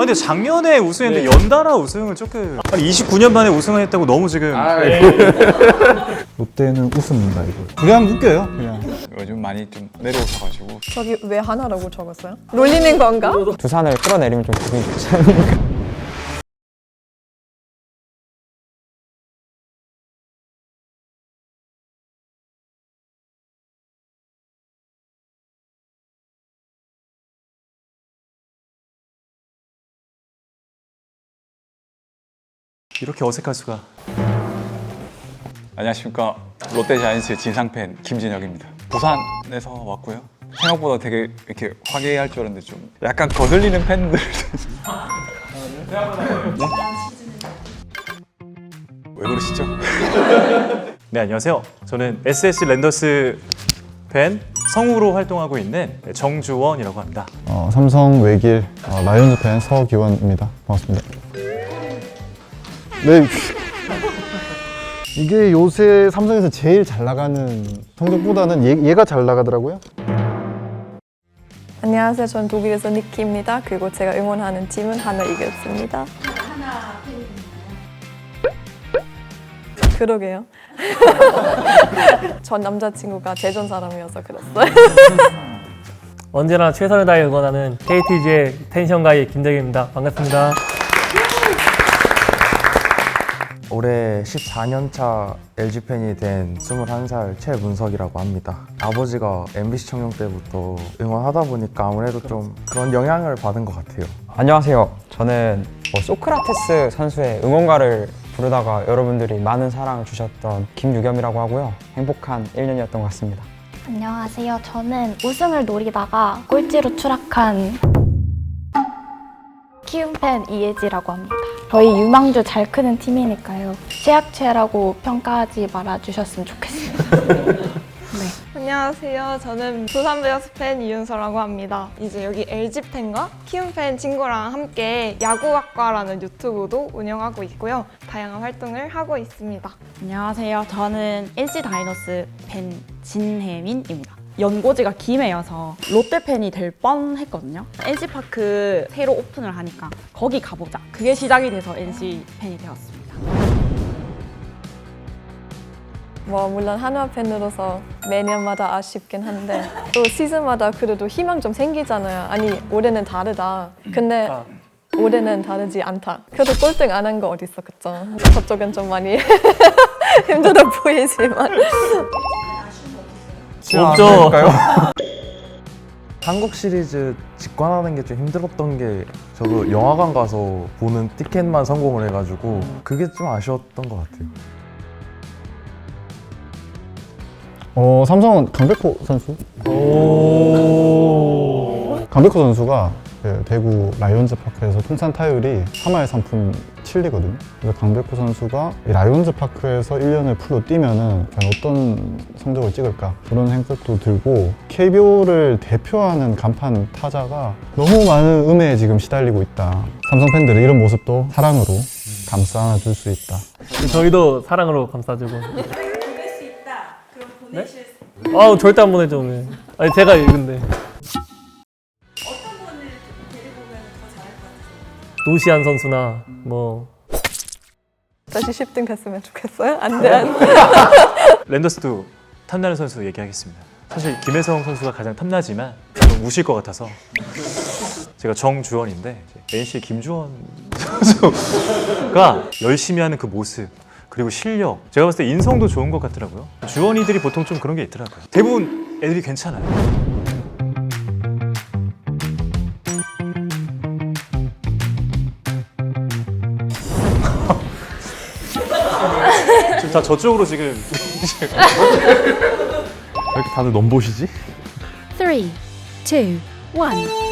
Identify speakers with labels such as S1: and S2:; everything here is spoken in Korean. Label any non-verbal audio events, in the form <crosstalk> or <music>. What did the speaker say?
S1: 근데 작년에 우승했는데 연달아 우승을 조금 아니 29년 만에 우승을 했다고 너무 지금 <laughs>
S2: 롯데는 웃습니다 이거. 그냥 웃겨요 그냥.
S3: 요즘 많이 좀 내려오셔가지고
S4: 저기 왜 하나라고 적었어요? 놀리는 건가?
S5: 두산을 끌어내리면 좀 기분이 좋지 않을까.
S1: 이렇게 어색할 수가.
S3: 안녕하십니까 롯데자이언츠 진상팬 김진혁입니다 부산에서 왔고요 생각보다 되게 이렇게 화기애애할 줄 알았는데 좀 약간 거슬리는 팬들 네? <laughs> 왜 그러시죠?
S1: 네 안녕하세요. 저는 SSC 랜더스 팬 성우로 활동하고 있는 정주원이라고 합니다.
S2: 어, 삼성 외길 어, 라이온즈 팬 서기원입니다. 반갑습니다. 네. 이게 요새 삼성에서 제일 잘 나가는 성적보다는 얘, 얘가 잘 나가더라고요.
S4: 안녕하세요. 전 독일에서 니키입니다. 그리고 제가 응원하는 팀은 하나 이겼습니다. 그러게요. <laughs> 전 남자친구가 대전 사람이어서 그랬어요.
S6: 언제나 최선을 다해 응원하는 KTG의 텐션가의 김대규입니다. 반갑습니다.
S7: 올해 14년차 LG팬이 된 21살 최문석이라고 합니다. 아버지가 MBC 청룡 때부터 응원하다 보니까 아무래도 좀 그런 영향을 받은 것 같아요.
S5: 안녕하세요. 저는 뭐 소크라테스 선수의 응원가를 부르다가 여러분들이 많은 사랑을 주셨던 김유겸이라고 하고요. 행복한 1년이었던 것 같습니다.
S8: 안녕하세요. 저는 우승을 노리다가 꼴찌로 추락한 키움팬 이예지라고 합니다. 저희 유망주 잘 크는 팀이니까요. 최악체라고 평가하지 말아주셨으면 좋겠습니다. <laughs>
S9: 안녕하세요. 저는 부산 베어스 팬 이윤서라고 합니다. 이제 여기 LG 팬과 키움 팬 친구랑 함께 야구학과라는 유튜브도 운영하고 있고요. 다양한 활동을 하고 있습니다.
S10: 안녕하세요. 저는 NC 다이노스 팬 진혜민입니다. 연고지가 김해여서 롯데 팬이 될 뻔했거든요. NC 파크 새로 오픈을 하니까 거기 가보자. 그게 시작이 돼서 NC 팬이 되었습니다.
S4: 뭐 물론 한화 팬으로서 매년마다 아쉽긴 한데 또 시즌마다 그래도 희망 좀 생기잖아요. 아니 올해는 다르다. 근데
S6: 아.
S4: 올해는 다르지 않다. 그래도 꼴등 안 한 거 어딨어, 그쵸? 저쪽은 좀 많이 <laughs> 힘들어 보이지만
S6: 없죠. <laughs>
S7: 한국 시리즈 직관하는 게 좀 힘들었던 게 저도 영화관 가서 보는 티켓만 성공을 해가지고 그게 좀 아쉬웠던 것 같아요.
S2: 어, 삼성은 강백호 선수. 강백호 선수가 그 대구 라이온즈 파크에서 통산 타율이 3할 3푼 7리거든요. 그래서 강백호 선수가 이 라이온즈 파크에서 1년을 풀로 뛰면은 과연 어떤 성적을 찍을까 그런 생각도 들고 KBO를 대표하는 간판 타자가 너무 많은 음해에 지금 시달리고 있다. 삼성 팬들의 이런 모습도 사랑으로 감싸 안아줄 수 있다.
S6: 저희도 사랑으로 감싸주고. 보낼 수 있다. 그럼 보내실 수. 아우 절대 안 보내죠 오늘. 아니 제가 근데. 노시안 선수나 뭐
S4: 다시 10등 됐으면 좋겠어요. 안 돼, 안 돼. <laughs>
S1: 랜더스도 탐나는 선수 얘기하겠습니다. 사실 김혜성 선수가 가장 탐나지만 좀 우실 것 같아서 제가 정주원인데 이제 NC의 김주원 선수가 열심히 하는 그 모습 그리고 실력 제가 봤을 때 인성도 좋은 것 같더라고요. 주원이들이 보통 좀 그런 게 있더라고요. 대부분 애들이 괜찮아요. 다 저쪽으로 지금
S7: 왜 이렇게 다들 넘보시지?
S8: Three, two, one.